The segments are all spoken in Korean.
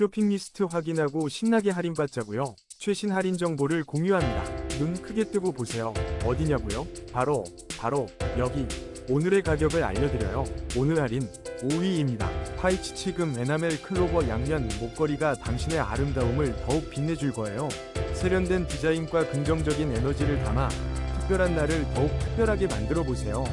쇼핑 리스트 확인하고 신나게 할인받자고요. 최신 할인 정보를 공유합니다. 눈 크게 뜨고 보세요. 어디냐고요? 바로 바로 여기. 오늘의 가격을 알려드려요. 오늘 할인 5위입니다. 파이치 치금 에나멜 클로버 양면 목걸이가 당신의 아름다움을 더욱 빛내줄 거예요. 세련된 디자인과 긍정적인 에너지를 담아 특별한 날을 더욱 특별하게 만들어 보세요.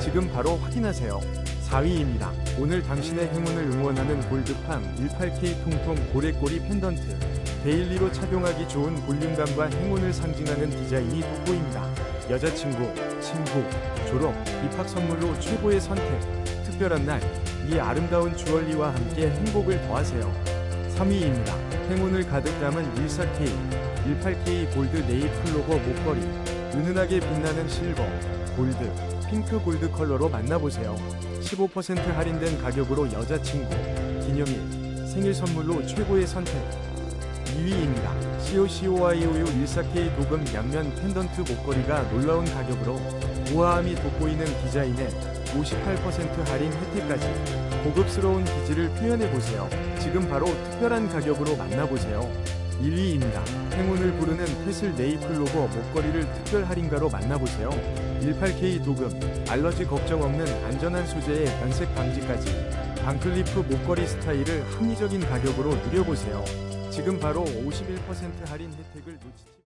지금 바로 확인하세요. 4위입니다. 오늘 당신의 행운을 응원하는 골드팜 18K 통통 고래꼬리 펜던트. 데일리로 착용하기 좋은 볼륨감과 행운을 상징하는 디자인이 돋보입니다. 여자친구, 친구, 졸업, 입학 선물로 최고의 선택. 특별한 날, 이 아름다운 주얼리와 함께 행복을 더하세요. 3위입니다. 행운을 가득 담은 14K, 18K 골드 네일 플로버 목걸이. 은은하게 빛나는 실버, 골드, 핑크 골드 컬러로 만나보세요. 15% 할인된 가격으로 여자친구, 기념일, 생일 선물로 최고의 선택. 2위입니다. COCOIOU 14K 도금 양면 펜던트 목걸이가 놀라운 가격으로 우아함이 돋보이는 디자인에 58% 할인 혜택까지 고급스러운 기질을 표현해보세요. 지금 바로 특별한 가격으로 만나보세요. 1위입니다. 행운을 부르는 테슬 네이플로버 목걸이를 특별 할인가로 만나보세요. 18K 도금, 알러지 걱정 없는 안전한 소재의 변색 방지까지 방클리프 목걸이 스타일을 합리적인 가격으로 누려보세요. 지금 바로 51% 할인 혜택을 놓치지